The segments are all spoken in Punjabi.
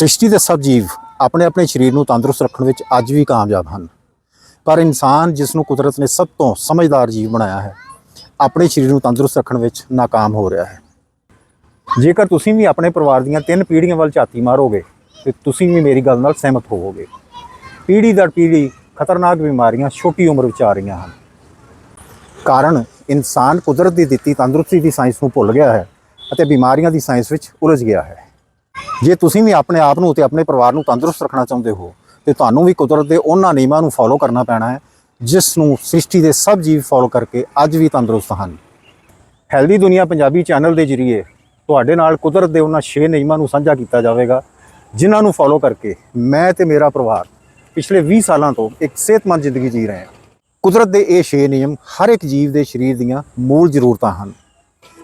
ਸ੍ਰਿਸ਼ਟੀ ਦੇ ਸਭ ਜੀਵ ਆਪਣੇ ਆਪਣੇ ਸਰੀਰ ਨੂੰ ਤੰਦਰੁਸਤ ਰੱਖਣ ਵਿੱਚ ਅੱਜ ਵੀ ਕਾਮਯਾਬ ਹਨ। ਪਰ ਇਨਸਾਨ ਜਿਸ ਨੂੰ ਕੁਦਰਤ ਨੇ ਸਭ ਤੋਂ ਸਮਝਦਾਰ ਜੀਵ ਬਣਾਇਆ ਹੈ, ਆਪਣੇ ਸਰੀਰ ਨੂੰ ਤੰਦਰੁਸਤ ਰੱਖਣ ਵਿੱਚ ناکਾਮ ਹੋ ਰਿਹਾ ਹੈ। ਜੇਕਰ ਤੁਸੀਂ ਵੀ ਆਪਣੇ ਪਰਿਵਾਰ ਦੀਆਂ ਤਿੰਨ ਪੀੜ੍ਹੀਆਂ ਵੱਲ ਝਾਤੀ ਮਾਰੋਗੇ, ਤੇ ਤੁਸੀਂ ਵੀ ਮੇਰੀ ਗੱਲ ਨਾਲ ਸਹਿਮਤ ਹੋਵੋਗੇ। ਪੀੜ੍ਹੀ ਦਰ ਪੀੜ੍ਹੀ ਖਤਰਨਾਕ ਬਿਮਾਰੀਆਂ ਛੋਟੀ ਉਮਰ ਵਿੱਚ ਆ ਰਹੀਆਂ ਹਨ। ਕਾਰਨ ਇਨਸਾਨ ਕੁਦਰਤ ਦੀ ਦਿੱਤੀ ਤੰਦਰੁਸਤੀ ਦੀ ਸਾਇੰਸ ਨੂੰ ਭੁੱਲ ਗਿਆ ਹੈ ਅਤੇ ਬਿਮਾਰੀਆਂ ਦੀ ਸਾਇੰਸ ਵਿੱਚ ਉਲਝ ਗਿਆ ਹੈ। ਜੇ ਤੁਸੀਂ ਵੀ ਆਪਣੇ ਆਪ ਨੂੰ ਤੇ ਆਪਣੇ ਪਰਿਵਾਰ ਨੂੰ ਤੰਦਰੁਸਤ ਰੱਖਣਾ ਚਾਹੁੰਦੇ ਹੋ, ਤੇ ਤੁਹਾਨੂੰ ਵੀ ਕੁਦਰਤ ਦੇ ਉਹਨਾਂ ਨਿਯਮਾਂ ਨੂੰ ਫੋਲੋ ਕਰਨਾ ਪੈਣਾ ਹੈ, ਜਿਸ ਨੂੰ ਸ੍ਰਿਸ਼ਟੀ ਦੇ ਸਭ ਜੀਵ ਫੋਲੋ ਕਰਕੇ ਅੱਜ ਵੀ ਤੰਦਰੁਸਤ ਹਨ। ਹੈਲਦੀ ਦੁਨੀਆ ਪੰਜਾਬੀ ਚੈਨਲ ਦੇ ਜਰੀਏ ਤੁਹਾਡੇ ਨਾਲ ਕੁਦਰਤ ਦੇ ਉਹਨਾਂ 6 ਨਿਯਮਾਂ ਨੂੰ ਸਾਂਝਾ ਕੀਤਾ ਜਾਵੇਗਾ, ਜਿਨ੍ਹਾਂ ਨੂੰ ਫੋਲੋ ਕਰਕੇ ਮੈਂ ਤੇ ਮੇਰਾ ਪਰਿਵਾਰ ਪਿਛਲੇ 20 ਸਾਲਾਂ ਤੋਂ ਇੱਕ ਸਿਹਤਮੰਦ ਜ਼ਿੰਦਗੀ ਜੀ ਰਹੇ ਹਾਂ। ਕੁਦਰਤ ਦੇ ਇਹ 6 ਨਿਯਮ ਹਰ ਇੱਕ ਜੀਵ ਦੇ ਸਰੀਰ ਦੀਆਂ ਮੂਲ ਜ਼ਰੂਰਤਾਂ ਹਨ।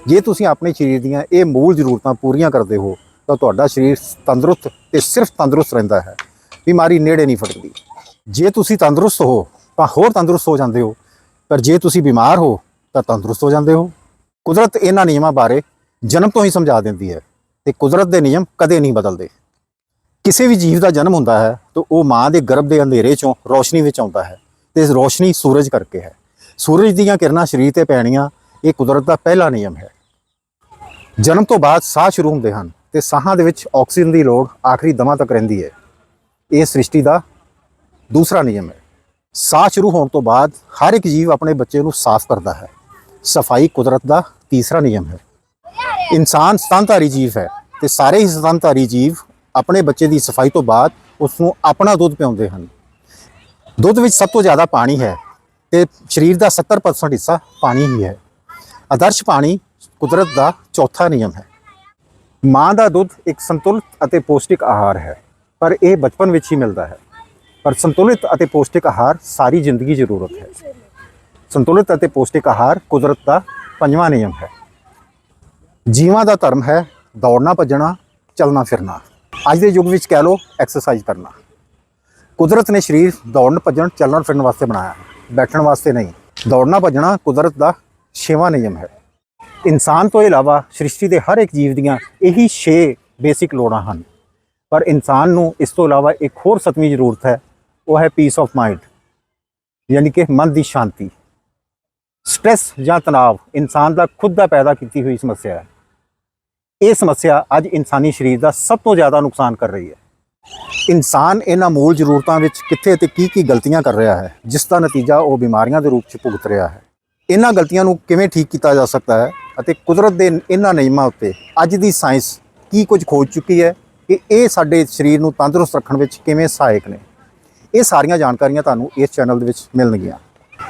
ਜੇ ਤੁਸੀਂ ਆਪਣੇ ਸਰੀਰ ਦੀਆਂ ਇਹ ਮੂਲ ਜ਼ਰੂਰਤਾਂ ਪੂਰੀਆਂ ਕਰਦੇ ਹੋ ਤਾਂ ਤੁਹਾਡਾ ਸਰੀਰ ਤੰਦਰੁਸਤ ਤੇ ਸਿਰਫ ਤੰਦਰੁਸਤ ਰਹਿੰਦਾ ਹੈ। ਬਿਮਾਰੀ ਨੇੜੇ ਨਹੀਂ ਫੜਦੀ ਜੇ ਤੁਸੀਂ ਤੰਦਰੁਸਤ ਹੋ, ਤਾਂ ਹੋਰ ਤੰਦਰੁਸਤ ਹੋ ਜਾਂਦੇ ਹੋ। ਪਰ ਜੇ ਤੁਸੀਂ ਬਿਮਾਰ ਹੋ, ਤਾਂ ਤੰਦਰੁਸਤ ਹੋ ਜਾਂਦੇ ਹੋ। ਕੁਦਰਤ ਇਹਨਾਂ ਨਿਯਮਾਂ ਬਾਰੇ ਜਨਮ ਤੋਂ ਹੀ ਸਮਝਾ ਦਿੰਦੀ ਹੈ ਤੇ ਕੁਦਰਤ ਦੇ ਨਿਯਮ ਕਦੇ ਨਹੀਂ ਬਦਲਦੇ। ਕਿਸੇ ਵੀ ਜੀਵ ਦਾ ਜਨਮ ਹੁੰਦਾ ਹੈ, ਤਾਂ ਉਹ ਮਾਂ ਦੇ ਗਰਭ ਦੇ ਅੰਧੇਰੇ ਚੋਂ ਰੋਸ਼ਨੀ ਵਿੱਚ ਆਉਂਦਾ ਹੈ ਤੇ ਇਸ ਰੋਸ਼ਨੀ ਸੂਰਜ ਕਰਕੇ ਹੈ। ਸੂਰਜ ਦੀਆਂ ਕਿਰਨਾਂ ਸਰੀਰ ਤੇ ਪੈਣੀਆਂ, ਇਹ ਕੁਦਰਤ ਦਾ ਪਹਿਲਾ ਨਿਯਮ ਹੈ। ਜਨਮ ਤੋਂ ਬਾਅਦ ਸਾਹ ਸ਼ੁਰੂ ਹੁੰਦੇ ਹਨ। ਤੇ ਸਾਹਾਂ ਦੇ ਵਿੱਚ ਆਕਸੀਜਨ ਦੀ ਲੋੜ ਆਖਰੀ ਦਮਾਂ ਤੱਕ ਰਹਿੰਦੀ ਹੈ। ਇਹ ਸ੍ਰਿਸ਼ਟੀ ਦਾ ਦੂਸਰਾ ਨਿਯਮ ਹੈ। ਸਾਹ ਸ਼ੁਰੂ ਹੋਣ ਤੋਂ ਬਾਅਦ ਹਰ ਇੱਕ ਜੀਵ ਆਪਣੇ ਬੱਚੇ ਨੂੰ ਸਾਫ਼ ਕਰਦਾ ਹੈ। ਸਫ਼ਾਈ ਕੁਦਰਤ ਦਾ ਤੀਸਰਾ ਨਿਯਮ ਹੈ। ਇਨਸਾਨ ਸਤਨਧਾਰੀ ਜੀਵ ਹੈ ਤੇ ਸਾਰੇ ਹੀ ਸਤਨਧਾਰੀ ਜੀਵ ਆਪਣੇ ਬੱਚੇ ਦੀ ਸਫ਼ਾਈ ਤੋਂ ਬਾਅਦ ਉਸ ਨੂੰ ਆਪਣਾ ਦੁੱਧ ਪਿਆਉਂਦੇ ਹਨ। ਦੁੱਧ ਵਿੱਚ ਸਭ ਤੋਂ ਜ਼ਿਆਦਾ ਪਾਣੀ ਹੈ ਤੇ ਸਰੀਰ ਦਾ 70% ਹਿੱਸਾ ਪਾਣੀ ਹੀ ਹੈ। ਆਦਰਸ਼ ਪਾਣੀ ਕੁਦਰਤ ਦਾ ਚੌਥਾ ਨਿਯਮ ਹੈ। ਮਾਂ ਦਾ ਦੁੱਧ ਇੱਕ ਸੰਤੁਲਿਤ ਅਤੇ ਪੌਸ਼ਟਿਕ ਆਹਾਰ ਹੈ, ਪਰ ਇਹ ਬਚਪਨ ਵਿੱਚ ਹੀ ਮਿਲਦਾ ਹੈ। ਪਰ ਸੰਤੁਲਿਤ ਅਤੇ ਪੌਸ਼ਟਿਕ ਆਹਾਰ ਸਾਰੀ ਜ਼ਿੰਦਗੀ ਜ਼ਰੂਰਤ ਹੈ। ਸੰਤੁਲਿਤ ਅਤੇ ਪੌਸ਼ਟਿਕ ਆਹਾਰ ਕੁਦਰਤ ਦਾ ਪੰਜਵਾਂ ਨਿਯਮ ਹੈ। ਜੀਵਾਂ ਦਾ ਧਰਮ ਹੈ ਦੌੜਨਾ, ਭੱਜਣਾ, ਚੱਲਣਾ, ਫਿਰਨਾ। ਅੱਜ ਦੇ ਯੁੱਗ ਵਿੱਚ ਕਹਿ ਲਓ ਐਕਸਰਸਾਈਜ਼ ਕਰਨਾ। ਕੁਦਰਤ ਨੇ ਸਰੀਰ ਦੌੜਨ, ਭੱਜਣ, ਚੱਲਣ, ਫਿਰਨ ਵਾਸਤੇ ਬਣਾਇਆ। ਬੈਠਣ ਵਾਸਤੇ ਨਹੀਂ। ਦੌੜਨਾ, ਭੱਜਣਾ ਕੁਦਰਤ ਦਾ ਛੇਵਾਂ ਨਿਯਮ ਹੈ। ਇਨਸਾਨ ਤੋਂ ਇਲਾਵਾ ਸ੍ਰਿਸ਼ਟੀ ਦੇ ਹਰ ਇੱਕ ਜੀਵ ਦੀਆਂ ਇਹੀ 6 ਬੇਸਿਕ ਲੋੜਾਂ ਹਨ। ਪਰ ਇਨਸਾਨ ਨੂੰ ਇਸ ਤੋਂ ਇਲਾਵਾ ਇੱਕ ਹੋਰ ਸਤਵੀਂ ਜ਼ਰੂਰਤ ਹੈ, ਉਹ ਹੈ ਪੀਸ ਆਫ ਮਾਈਂਡ ਯਾਨੀ ਕਿ ਮਨ ਦੀ ਸ਼ਾਂਤੀ। ਸਟ੍ਰੈਸ ਜਾਂ ਤਣਾਅ ਇਨਸਾਨ ਦਾ ਖੁਦ ਦਾ ਪੈਦਾ ਕੀਤੀ ਹੋਈ ਸਮੱਸਿਆ ਹੈ। ਇਹ ਸਮੱਸਿਆ ਅੱਜ ਇਨਸਾਨੀ ਸਰੀਰ ਦਾ ਸਭ ਤੋਂ ਜ਼ਿਆਦਾ ਨੁਕਸਾਨ ਕਰ ਰਹੀ ਹੈ। ਇਨਸਾਨ ਇਹਨਾਂ ਮੂਲ ਜ਼ਰੂਰਤਾਂ ਵਿੱਚ ਕਿੱਥੇ ਤੇ ਕੀ ਕੀ ਗਲਤੀਆਂ ਕਰ ਰਿਹਾ ਹੈ, ਜਿਸ ਦਾ ਨਤੀਜਾ ਉਹ ਬਿਮਾਰੀਆਂ ਦੇ ਰੂਪ 'ਚ ਭੁਗਤ ਰਿਹਾ ਹੈ। ਇਹਨਾਂ ਗਲਤੀਆਂ ਨੂੰ ਕਿਵੇਂ ਠੀਕ ਕੀਤਾ ਜਾ ਸਕਦਾ ਹੈ ਅਤੇ ਕੁਦਰਤ ਦੇ ਇਹਨਾਂ ਨਿਯਮਾਂ ਉੱਤੇ ਅੱਜ ਦੀ ਸਾਇੰਸ ਕੀ ਕੁਝ ਖੋਜ ਚੁੱਕੀ ਹੈ ਕਿ ਇਹ ਸਾਡੇ ਸਰੀਰ ਨੂੰ ਤੰਦਰੁਸਤ ਰੱਖਣ ਵਿੱਚ ਕਿਵੇਂ ਸਹਾਇਕ ਨੇ। ਇਹ ਸਾਰੀਆਂ ਜਾਣਕਾਰੀਆਂ ਤੁਹਾਨੂੰ ਇਸ ਚੈਨਲ ਦੇ ਵਿੱਚ ਮਿਲਣਗੀਆਂ।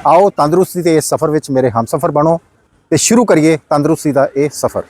ਆਓ ਤੰਦਰੁਸਤੀ ਦੇ ਇਸ ਸਫ਼ਰ ਵਿੱਚ ਮੇਰੇ ਹਮਸਫ਼ਰ ਬਣੋ ਤੇ ਸ਼ੁਰੂ ਕਰੀਏ ਤੰਦਰੁਸਤੀ ਦਾ ਇਹ ਸਫ਼ਰ।